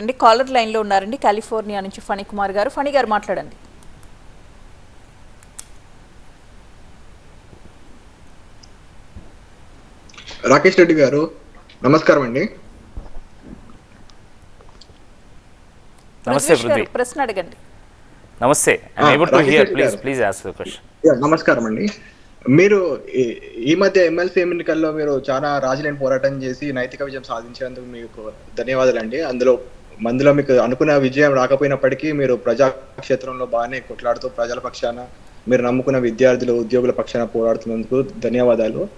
అండి కాలర్ లైన్లో ఉన్నారండి కాలిఫోర్నియా నుంచి ఫణి కుమార్ గారు. ఫణి గారు మాట్లాడండి. రాకేష్ రెడ్డి గారు నమస్కారం అండి. నమస్తే ప్రశ్న అడగండి. నమస్తే. ఆ, I able to Rakesh here Reddy please గారు. Please ask the question yeah, నమస్కారం అండి. మీరు ఈ- మధ్య ఎమ్మెల్సీ ఎన్నికల్లో మీరు చాలా రాజులేని పోరాటం చేసి నైతిక విజయం సాధించినందుకు మీకు ధన్యవాదాలండి. అందులో మందులో మీకు అనుకున్న విజయం రాకపోయినప్పటికీ మీరు ప్రజాక్షేత్రంలో బాగానే కొట్లాడుతూ ప్రజల పక్షాన మీరు నమ్ముకున్న విద్యార్థులు ఉద్యోగుల పక్షాన పోరాడుతున్నందుకు ధన్యవాదాలు.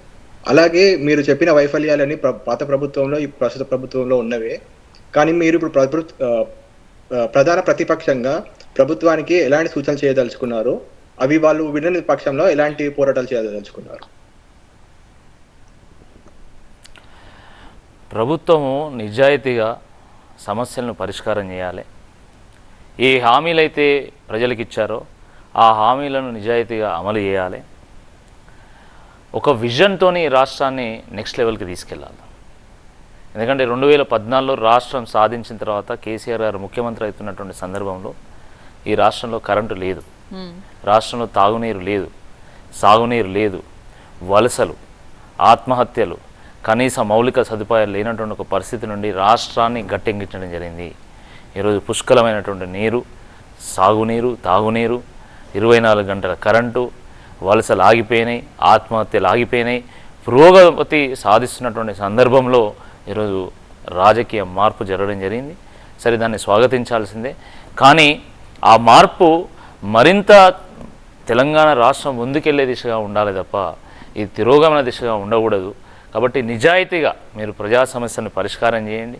అలాగే మీరు చెప్పిన వైఫల్యాలని పాత ప్రభుత్వంలో ఈ ప్రస్తుత ప్రభుత్వంలో ఉన్నవే. కానీ మీరు ఇప్పుడు ప్రభు- ప్రధాన ప్రతిపక్షంగా ప్రభుత్వానికి ఎలాంటి సూచనలు చేయదలుచుకున్నారు? అవి వాళ్ళు వినని పక్షంలో ఎలాంటి పోరాటాలు చేయదలుచుకున్నారు? ప్రభుత్వము నిజాయితీగా సమస్యలను పరిష్కారం చేయాలి. ఏ హామీలైతే ప్రజలకు ఇచ్చారో ఆ హామీలను నిజాయితీగా అమలు చేయాలి. ఒక విజన్తోని ఈ రాష్ట్రాన్ని నెక్స్ట్ లెవెల్కి తీసుకెళ్ళాలి. ఎందుకంటే రెండు వేల పద్నాలుగులో రాష్ట్రం సాధించిన తర్వాత కేసీఆర్ గారు ముఖ్యమంత్రి అవుతున్నటువంటి సందర్భంలో ఈ రాష్ట్రంలో కరెంటు లేదు. రాష్ట్రంలో తాగునీరు లేదు. సాగునీరు లేదు. వలసలు ఆత్మహత్యలు కనీస మౌలిక సదుపాయాలు లేనటువంటి ఒక పరిస్థితి నుండి రాష్ట్రాన్ని గట్టెంగించడం జరిగింది. ఈరోజు పుష్కలమైనటువంటి నీరు సాగునీరు తాగునీరు ఇరవై నాలుగు గంటల కరెంటు వలసలు ఆగిపోయినాయి ఆత్మహత్యలు ఆగిపోయినాయి. పురోగతి సాధిస్తున్నటువంటి సందర్భంలో ఈరోజు రాజకీయ మార్పు జరగడం జరిగింది. సరే దాన్ని స్వాగతించాల్సిందే. కానీ ఆ మార్పు మరింత తెలంగాణ రాష్ట్రం ముందుకెళ్ళే దిశగా ఉండాలి తప్ప ఇది తిరోగమన దిశగా ఉండకూడదు. కాబట్టి నిజాయితీగా మీరు ప్రజా సమస్యను పరిష్కారం చేయండి.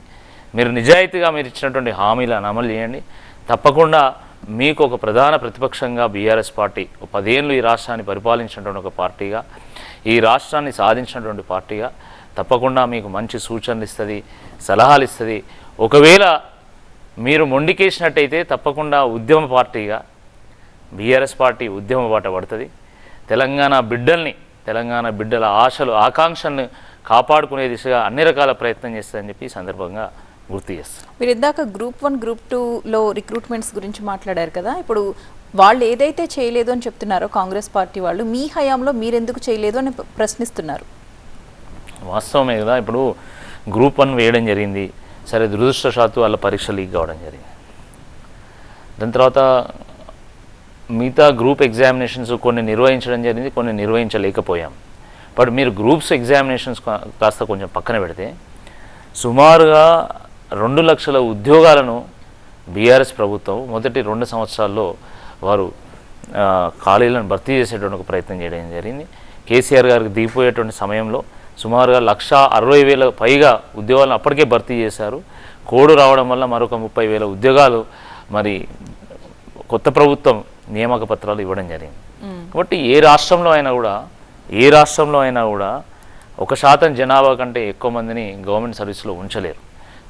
మీరు నిజాయితీగా మీరు ఇచ్చినటువంటి హామీలను అమలు చేయండి. తప్పకుండా మీకు ఒక ప్రధాన ప్రతిపక్షంగా బీఆర్ఎస్ పార్టీ పదేళ్ళు ఈ రాష్ట్రాన్ని పరిపాలించినటువంటి ఒక పార్టీగా ఈ రాష్ట్రాన్ని సాధించినటువంటి పార్టీగా తప్పకుండా మీకు మంచి సూచనలు ఇస్తుంది సలహాలు ఇస్తుంది. ఒకవేళ మీరు మొండికేసినట్టయితే తప్పకుండా ఉద్యమ పార్టీగా బీఆర్ఎస్ పార్టీ ఉద్యమ బాట పడుతుంది. తెలంగాణ బిడ్డల్ని తెలంగాణ బిడ్డల ఆశలు ఆకాంక్షలను కాపాడుకునే దిశగా అన్ని రకాల ప్రయత్నం చేస్తుందని చెప్పి ఈ సందర్భంగా గుర్తు చేస్తాను మీరు ఇందాక గ్రూప్ వన్ గ్రూప్ టూలో రిక్రూట్మెంట్స్ గురించి మాట్లాడారు కదా ఇప్పుడు వాళ్ళు ఏదైతే చేయలేదు అని చెప్తున్నారో కాంగ్రెస్ పార్టీ వాళ్ళు మీ హయాంలో మీరెందుకు చేయలేదు అని ప్ర- ప్రశ్నిస్తున్నారు. వాస్తవమే కదా ఇప్పుడు గ్రూప్ వన్ వేయడం జరిగింది సరే దురదృష్టవశాత్తు వాళ్ళ పరీక్ష లీక్ కావడం జరిగింది. దాని తర్వాత మిగతా గ్రూప్ ఎగ్జామినేషన్స్ కొన్ని నిర్వహించడం జరిగింది కొన్ని నిర్వహించలేకపోయాం. బట్ మీరు గ్రూప్స్ ఎగ్జామినేషన్స్ కా- కాస్త కొంచెం పక్కన పెడితే సుమారుగా రెండు లక్షల ఉద్యోగాలను బీఆర్ఎస్ ప్రభుత్వం మొదటి రెండు సంవత్సరాల్లో వారు ఖాళీలను భర్తీ చేసేటువంటి ఒక ప్రయత్నం చేయడం జరిగింది. కేసీఆర్ గారికి దిగిపోయేటువంటి సమయంలో సుమారుగా లక్ష అరవై వేల పైగా ఉద్యోగాలను అప్పటికే భర్తీ చేశారు. కోడు రావడం వల్ల మరొక ముప్పై వేల ఉద్యోగాలు మరి కొత్త ప్రభుత్వం నియామక పత్రాలు ఇవ్వడం జరిగింది. కాబట్టి ఏ రాష్ట్రంలో అయినా కూడా ఏ రాష్ట్రంలో అయినా కూడా ఒక శాతం జనాభా కంటే ఎక్కువ మందిని గవర్నమెంట్ సర్వీస్లో ఉంచలేరు.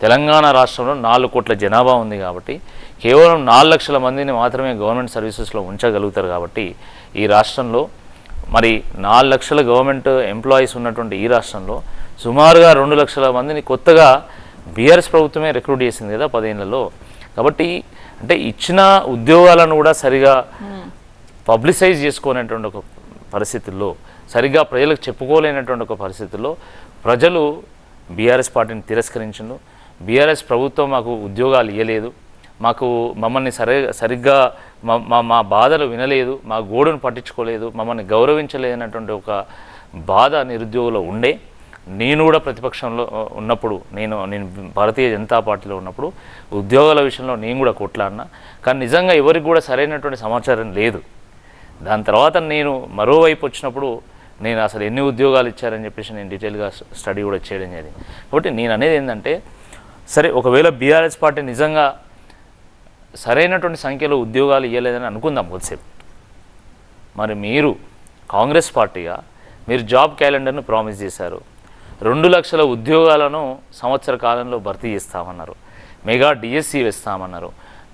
తెలంగాణ రాష్ట్రంలో నాలుగు కోట్ల జనాభా ఉంది కాబట్టి కేవలం నాలుగు లక్షల మందిని మాత్రమే గవర్నమెంట్ సర్వీసెస్లో ఉంచగలుగుతారు కాబట్టి ఈ రాష్ట్రంలో మరి నాలుగు లక్షల గవర్నమెంట్ ఎంప్లాయీస్ ఉన్నటువంటి ఈ రాష్ట్రంలో సుమారుగా రెండు లక్షల మందిని కొత్తగా బీఆర్ఎస్ ప్రభుత్వమే రిక్రూట్ చేసింది కదా పదేళ్ళలో. కాబట్టి అంటే ఇచ్చిన ఉద్యోగాలను కూడా సరిగా పబ్లిసైజ్ చేసుకోలేనటువంటి ఒక పరిస్థితుల్లో సరిగ్గా ప్రజలకు చెప్పుకోలేనటువంటి ఒక పరిస్థితుల్లో ప్రజలు బీఆర్ఎస్ పార్టీని తిరస్కరించిండు బీఆర్ఎస్ ప్రభుత్వం మాకు ఉద్యోగాలు ఇవ్వలేదు మాకు మమ్మల్ని సరి సరిగ్గా మా మా మా బాధలు వినలేదు. మా గోడును పట్టించుకోలేదు. మమ్మల్ని గౌరవించలేనటువంటి ఒక బాధ నిరుద్యోగులో ఉండే. నేను కూడా ప్రతిపక్షంలో ఉన్నప్పుడు నేను నేను భారతీయ జనతా పార్టీలో ఉన్నప్పుడు ఉద్యోగాల విషయంలో నేను కూడా కొట్లాడినా కానీ నిజంగా ఎవరికి కూడా సరైనటువంటి సమాచారం లేదు. దాని తర్వాత నేను మరోవైపు వచ్చినప్పుడు నేను అసలు ఎన్ని ఉద్యోగాలు ఇచ్చారని చెప్పేసి నేను డీటెయిల్గా స్టడీ కూడా చేయడం జరిగింది. కాబట్టి నేను అనేది ఏంటంటే సరే ఒకవేళ బీఆర్ఎస్ పార్టీ నిజంగా సరైనటువంటి సంఖ్యలో ఉద్యోగాలు ఇవ్వలేదని అనుకుందాం కొద్దిసేపు. మరి మీరు కాంగ్రెస్ పార్టీగా మీరు జాబ్ క్యాలెండర్ను ప్రామిస్ చేశారు. రెండు లక్షల ఉద్యోగాలను సంవత్సర కాలంలో భర్తీ చేస్తామన్నారు. Mega DSC వేస్తామన్నారు.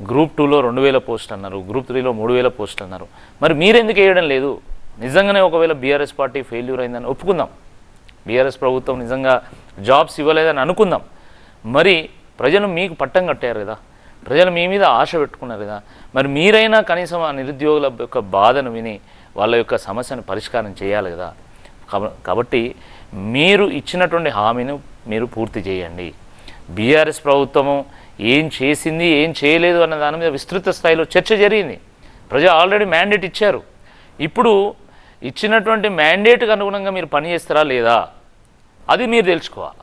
గ్రూప్ టూలో రెండు వేల పోస్టులు అన్నారు. గ్రూప్ త్రీలో మూడు వేల పోస్టులు అన్నారు. మరి మీరెందుకు వేయడం లేదు? నిజంగానే ఒకవేళ బీఆర్ఎస్ పార్టీ ఫెయిల్యూర్ అయిందని ఒప్పుకుందాం. బీఆర్ఎస్ ప్రభుత్వం నిజంగా జాబ్స్ ఇవ్వలేదని అనుకుందాం. మరి ప్రజలు మీకు పట్టం కట్టారు కదా. ప్రజలు మీ మీద ఆశ పెట్టుకున్నారు కదా. మరి మీరైనా కనీసం ఆ నిరుద్యోగుల యొక్క బాధను విని వాళ్ళ యొక్క సమస్యను పరిష్కారం చేయాలి కదా. కాబట్టి మీరు ఇచ్చినటువంటి హామీని మీరు పూర్తి చేయండి. బీఆర్ఎస్ ప్రభుత్వము ఏం చేసింది ఏం చేయలేదు అన్న దాని మీద విస్తృత స్థాయిలో చర్చ జరిగింది. ప్రజలు ఆల్రెడీ మ్యాండేట్ ఇచ్చారు. ఇప్పుడు ఇచ్చినటువంటి మ్యాండేట్కి అనుగుణంగా మీరు పని చేస్తారా లేదా? అది మీరు తెలుసుకోవాలి.